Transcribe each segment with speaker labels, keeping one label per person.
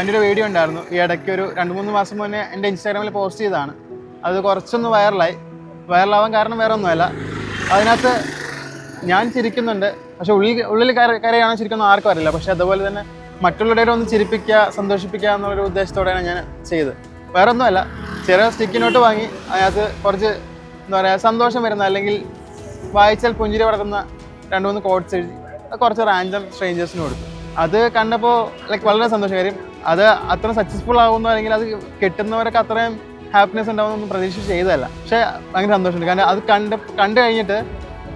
Speaker 1: എന്റെ ഒരു വീഡിയോ ഉണ്ടായിരുന്നു. ഈ ഇടയ്ക്ക് ഒരു രണ്ട് മൂന്ന് മാസം മുന്നേ എന്റെ ഇൻസ്റ്റാഗ്രാമിൽ പോസ്റ്റ് ചെയ്തതാണ്. അത് കുറച്ചൊന്ന് വൈറലായി വൈറലാവാൻ കാരണം വേറെ ഒന്നുമല്ല. അതിനകത്ത് ഞാൻ ചിരിക്കുന്നുണ്ട്. പക്ഷെ ഉള്ളിൽ ഉള്ളിൽ കര- കരയാണ് ചിരിക്കുന്ന ആർക്കും അറിയില്ല. പക്ഷെ അതുപോലെ തന്നെ മറ്റുള്ളവരെ ഒന്ന് ചിരിപ്പിക്കുക സന്തോഷിപ്പിക്കുക എന്നുള്ളൊരു ഉദ്ദേശത്തോടെയാണ് ഞാൻ ചെയ്തത്. വേറെ ഒന്നുമല്ല. ചെറിയ സ്റ്റിക്കിനോട്ട് വാങ്ങി. അതിനകത്ത് കുറച്ച് എന്താ പറയുക സന്തോഷം വരുന്ന അല്ലെങ്കിൽ വായിച്ചാൽ പുഞ്ചിരി വളർന്ന രണ്ട് മൂന്ന് കോഡ്സ് എഴുതി കുറച്ച് റാൻഡം സ്ട്രേഞ്ചേഴ്സിന് കൊടുത്തു. അത് കണ്ടപ്പോൾ ലൈക്ക് വളരെ സന്തോഷം. കാര്യം അത് അത്ര സക്സസ്ഫുൾ ആകുന്നു അല്ലെങ്കിൽ അത് കിട്ടുന്നവരൊക്കെ അത്രയും ഹാപ്പിനെസ് ഉണ്ടാവുമെന്നൊന്നും പ്രതീക്ഷിച്ച് ചെയ്തതല്ല. പക്ഷേ ഭയങ്കര സന്തോഷമുണ്ട്. കാരണം അത് കണ്ട് കണ്ടു കഴിഞ്ഞിട്ട്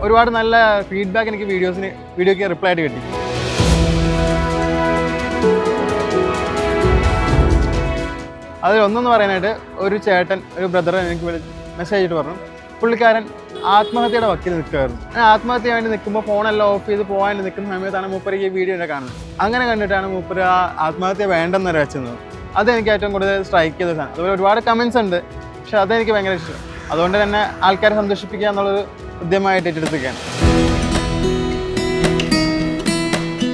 Speaker 1: ഒരുപാട് നല്ല ഫീഡ്ബാക്ക് എനിക്ക് വീഡിയോസിന് വീഡിയോക്ക് റിപ്ലൈ ആയിട്ട് കിട്ടി. അതിൽ ഒന്നെന്ന് പറയാനായിട്ട് ഒരു ചേട്ടൻ ഒരു ബ്രദർ എനിക്ക് മെസ്സേജ് ഇട്ട് പറഞ്ഞു. പുള്ളിക്കാരൻ ആത്മഹത്യയുടെ വക്കിൽ നിൽക്കുമായിരുന്നു ഞാൻ ആത്മഹത്യ വേണ്ടി നിൽക്കുമ്പോൾ ഫോണെല്ലാം ഓഫ് ചെയ്ത് പോകാൻ നിൽക്കുന്ന സമയത്താണ് മൂപ്പര് ഈ വീഡിയോ ഒക്കെ കാണുന്നത്. അങ്ങനെ കണ്ടിട്ടാണ് മൂപ്പര് ആ ആത്മഹത്യ വേണ്ടെന്ന് വെച്ചത് അതെനിക്ക് ഏറ്റവും കൂടുതൽ സ്ട്രൈക്ക് ചെയ്ത സാധനം. അതുപോലെ ഒരുപാട് കമൻസ് ഉണ്ട്. പക്ഷെ അതെനിക്ക് ഭയങ്കര ഇഷ്ടം. അതുകൊണ്ട് തന്നെ ആൾക്കാരെ സന്തോഷിപ്പിക്കുക എന്നുള്ളൊരു ഉദ്യമമായിട്ട് ഏറ്റെടുത്തിരിക്കുകയാണ്.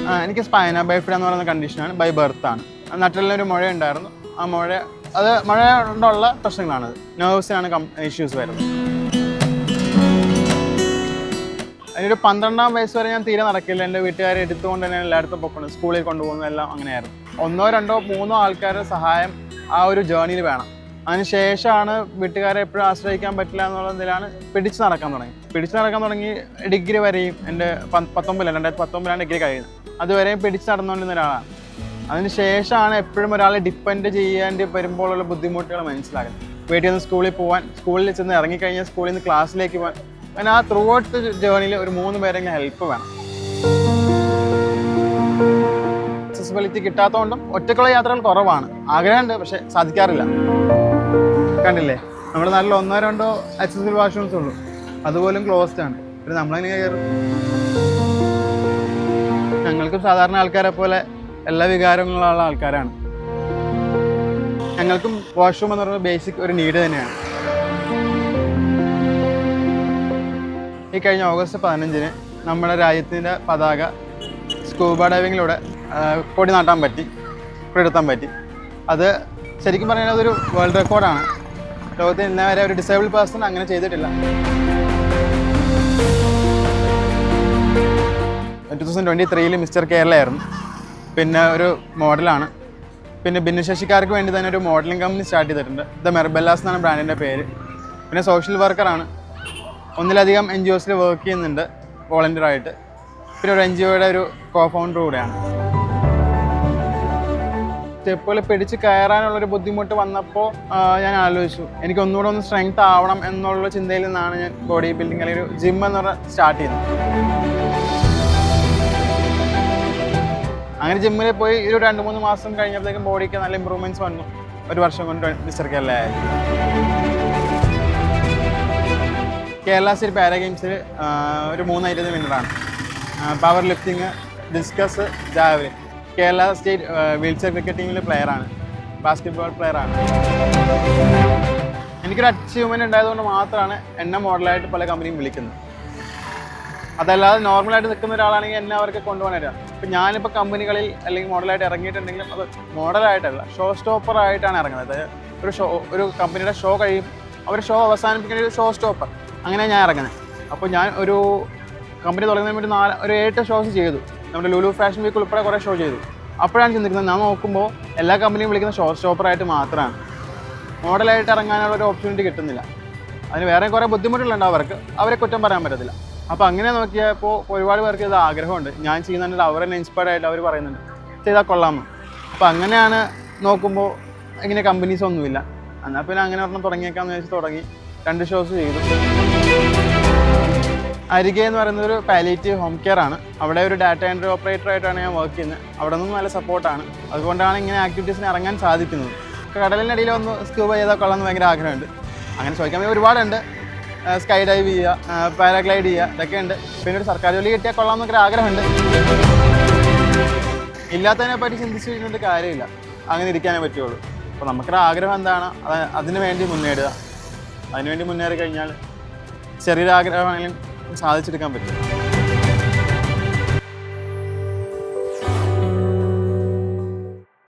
Speaker 1: ആ എനിക്ക് സ്പൈന ബൈഫിഡ എന്ന് പറയുന്ന കണ്ടീഷനാണ് ബൈ ബർത്ത് ആണ്. നട്ടിലൊരു മുഴ ഉണ്ടായിരുന്നു ആ മുഴ അത് മഴ കൊണ്ടുള്ള പ്രശ്നങ്ങളാണത്. നെർവ്സിനാണ് ഇഷ്യൂസ് വരുന്നത്. അതിനൊരു പന്ത്രണ്ടാം വയസ്സ് വരെ ഞാൻ തീരെ നടക്കില്ല. എന്റെ വീട്ടുകാരെ എടുത്തുകൊണ്ട് തന്നെ എല്ലായിടത്തും പൊക്കണം സ്കൂളിൽ കൊണ്ടുപോകുന്ന എല്ലാം അങ്ങനെയായിരുന്നു. ഒന്നോ രണ്ടോ മൂന്നോ ആൾക്കാരുടെ സഹായം ആ ഒരു ജേർണിയിൽ വേണം. അതിന് ശേഷമാണ് വീട്ടുകാരെ എപ്പോഴും ആശ്രയിക്കാൻ പറ്റില്ല എന്നുള്ളതിലാണ് പിടിച്ചു നടക്കാൻ തുടങ്ങി. പിടിച്ചു നടക്കാൻ തുടങ്ങി ഡിഗ്രി വരെയും എന്റെ പത്തൊമ്പതിലാണ് രണ്ടായിരത്തി പത്തൊമ്പതിലാണ് ഡിഗ്രി കഴിയുന്നത്. അതുവരെയും പിടിച്ചു നടന്നുകൊണ്ടിരുന്ന ഒരാളാണ്. അതിന് ശേഷമാണ് എപ്പോഴും ഒരാളെ ഡിപ്പെൻഡ് ചെയ്യേണ്ടി വരുമ്പോഴുള്ള ബുദ്ധിമുട്ടുകൾ മനസ്സിലാകുന്നത്. വീട്ടിൽ നിന്ന് സ്കൂളിൽ പോകാൻ സ്കൂളിൽ ചെന്ന് ഇറങ്ങിക്കഴിഞ്ഞാൽ സ്കൂളിൽ നിന്ന് ക്ലാസ്സിലേക്ക് പോകാൻ അങ്ങനെ ആ ത്രൂ ഔട്ട് ജേർണിയിൽ ഒരു മൂന്ന് പേരെങ്കിലും ഹെൽപ്പ് വേണം. അക്സസിബിലിറ്റി കിട്ടാത്തതുകൊണ്ടും ഒറ്റക്കുള്ള യാത്രകൾ കുറവാണ്. ആഗ്രഹമുണ്ട് പക്ഷെ സാധിക്കാറില്ല. കണ്ടില്ലേ? നമ്മൾ നാട്ടിൽ ഒന്നോ രണ്ടോ അക്സസിബിൾ വാഷ്റൂംസ് ഉള്ളൂ. അതുപോലും ക്ലോസ്ഡ് ആണ്. പിന്നെ നമ്മളെങ്ങനെ കയറും? ഞങ്ങൾക്കും സാധാരണ ആൾക്കാരെ പോലെ എല്ലാ വികാരങ്ങളുള്ള ആൾക്കാരാണ്. ഞങ്ങൾക്കും വാഷ്റൂം എന്ന് പറയുന്നത് ബേസിക് ഒരു നീഡ് തന്നെയാണ്. ഈ കഴിഞ്ഞ ഓഗസ്റ്റ് പതിനഞ്ചിന് നമ്മുടെ രാജ്യത്തിന്റെ പതാക സ്കൂബ ഡൈവിങ്ങിലൂടെ കൊടി നാട്ടാൻ പറ്റി കൊടിയെടുത്താൻ പറ്റി. അത് ശരിക്കും പറഞ്ഞാൽ അതൊരു വേൾഡ് റെക്കോർഡാണ് ലോകത്തിൽ ഇന്നേ വരെ ഒരു ഡിസേബിൾ പേഴ്സൺ അങ്ങനെ ചെയ്തിട്ടില്ല. ടു തൗസൻഡ് ട്വന്റി ത്രീയിൽ മിസ്റ്റർ കേരളയായിരുന്നു. പിന്നെ ഒരു മോഡലാണ്. പിന്നെ ഭിന്നശേഷിക്കാർക്ക് വേണ്ടി തന്നെ ഒരു മോഡലിംഗ് കമ്പനി സ്റ്റാർട്ട് ചെയ്തിട്ടുണ്ട്. ദ മെർബെല്ലാസ് എന്നാണ് ബ്രാൻഡിന്റെ പേര്. പിന്നെ സോഷ്യൽ വർക്കറാണ് ഒന്നിലധികം എൻ ജി ഒസിൽ വർക്ക് ചെയ്യുന്നുണ്ട് വോളണ്ടിയർ ആയിട്ട്. പിന്നെ ഒരു എൻ ജി ഒയുടെ ഒരു കോ ഫൗണ്ടർ കൂടെയാണ്. സ്റ്റെപ്പുകൾ പിടിച്ച് കയറാനുള്ളൊരു ബുദ്ധിമുട്ട് വന്നപ്പോൾ ഞാൻ ആലോചിച്ചു. എനിക്ക് ഒന്നുകൂടെ ഒന്ന് സ്ട്രെങ്ത് ആവണം എന്നുള്ള ചിന്തയിൽ നിന്നാണ് ഞാൻ ബോഡി ബിൽഡിംഗ് അല്ലെങ്കിൽ ഒരു ജിം എന്ന് പറഞ്ഞ സ്റ്റാർട്ട് ചെയ്യുന്നത് അങ്ങനെ ജിമ്മിൽ പോയി ഒരു രണ്ട് മൂന്ന് മാസം കഴിഞ്ഞപ്പോഴത്തേക്കും ബോഡിക്ക് നല്ല ഇമ്പ്രൂവ്മെന്റ്സ് വന്നു. ഒരു വർഷം കൊണ്ട് മിസ്റ്റർ കേരള സ്റ്റേറ്റ് പാരാ ഗെയിംസിൽ ഒരു മൂന്ന് ഐറ്റത്തിന് വിന്നറാണ് power lifting discus javelin. Kerala state wheel chair cricket ടീമിലെ പ്ലെയറാണ് ബാസ്കറ്റ്ബോൾ പ്ലെയറാണ് എനിക്കൊരു അച്ചീവ്മെന്റ് ഉണ്ടായതുകൊണ്ട് മാത്രമാണ് എന്നെ മോഡലായിട്ട് പല കമ്പനിയും വിളിക്കുന്നത്. അതല്ലാതെ നോർമലായിട്ട് നിൽക്കുന്ന ഒരാളാണെങ്കിൽ എന്നെ അവർക്ക് കൊണ്ടുപോകാൻ വരാം ഇപ്പം ഞാനിപ്പോൾ കമ്പനികളിൽ അല്ലെങ്കിൽ മോഡലായിട്ട് ഇറങ്ങിയിട്ടുണ്ടെങ്കിലും അത് മോഡലായിട്ടല്ല ഷോ സ്റ്റോപ്പർ ആയിട്ടാണ് ഇറങ്ങുന്നത്. ഒരു ഷോ ഒരു കമ്പനിയുടെ ഷോ കഴിയും. അവർ ഷോ അവസാനിപ്പിക്കുന്ന ഒരു ഷോ സ്റ്റോപ്പർ അങ്ങനെ ഞാൻ ഇറങ്ങുന്നത് അപ്പോൾ ഞാൻ ഒരു കമ്പനി തുടങ്ങുന്നതിന് വേണ്ടി നാല് ഒരു ഏട്ട് ഷോസ് ചെയ്തു. നമ്മുടെ ലുലു ഫാഷൻ വീക്ക് ഉൾപ്പെടെ കുറേ ഷോ ചെയ്തു. അപ്പോഴാണ് ചിന്തിക്കുന്നത് ഞാൻ നോക്കുമ്പോൾ എല്ലാ കമ്പനിയും വിളിക്കുന്ന ഷോ സ്റ്റോപ്പറായിട്ട് മാത്രമാണ് മോഡലായിട്ട് ഇറങ്ങാനുള്ള ഒരു ഓപ്പർച്യൂണിറ്റി കിട്ടുന്നില്ല. അതിന് വേറെ കുറേ ബുദ്ധിമുട്ടുകളുണ്ട് അവർക്ക്. അവരെ കുറ്റം പറയാൻ പറ്റത്തില്ല. അപ്പോൾ അങ്ങനെ നോക്കിയപ്പോൾ ഒരുപാട് പേർക്ക് ഇത് ആഗ്രഹമുണ്ട്. ഞാൻ ചെയ്യുന്നുണ്ട് തന്നെ ഇൻസ്പയർഡ് ആയിട്ട് അവർ പറയുന്നുണ്ട്. ചെയ്താൽ കൊള്ളാമെന്ന് അപ്പോൾ അങ്ങനെയാണ് നോക്കുമ്പോൾ ഇങ്ങനെ കമ്പനീസ് ഒന്നുമില്ല. എന്നാൽ പിന്നെ അങ്ങനെ ഒരെണ്ണം തുടങ്ങിയേക്കാമെന്ന് വെച്ച് തുടങ്ങി. രണ്ട് ഷോസ് ചെയ്തു. അരികെ എന്ന് പറയുന്നത് ഒരു പാലിയേറ്റീവ് ഹോം കെയർ ആണ്. അവിടെ ഒരു ഡാറ്റ എൻട്രി ഓപ്പറേറ്റർ ആയിട്ടാണ് ഞാൻ വർക്ക് ചെയ്യുന്നത്. അവിടെ നിന്നും നല്ല സപ്പോർട്ടാണ് അതുകൊണ്ടാണ് ഇങ്ങനെ ആക്ടിവിറ്റീസിന് ഇറങ്ങാൻ സാധിക്കുന്നത്. കടലിനടിയിൽ ഒന്ന് സ്ക്യൂബ ചെയ്താൽ കൊള്ളാമെന്ന് ഭയങ്കര ആഗ്രഹമുണ്ട്. അങ്ങനെ ചോദിക്കാൻ ഒരുപാടുണ്ട്. സ്കൈ ഡൈവ് ചെയ്യുക പാരാഗ്ലൈഡ് ചെയ്യുക ഇതൊക്കെ ഉണ്ട്. പിന്നെ ഒരു സർക്കാർ ജോലി കിട്ടിയാൽ കൊള്ളാം എന്നൊക്കെ ആഗ്രഹമുണ്ട്. ഇല്ലാത്തതിനെ പറ്റി ചിന്തിച്ച് കഴിഞ്ഞിട്ട് കാര്യമില്ല. അങ്ങനെ ഇരിക്കാനേ പറ്റുള്ളൂ. അപ്പോൾ നമുക്കൊരു ആഗ്രഹം എന്താണ്? അത് അതിന് വേണ്ടി മുന്നേറുക. അതിനുവേണ്ടി മുന്നേറി കഴിഞ്ഞാൽ ചെറിയൊരു ആഗ്രഹമാണെങ്കിലും സാധിച്ചെടുക്കാൻ പറ്റും.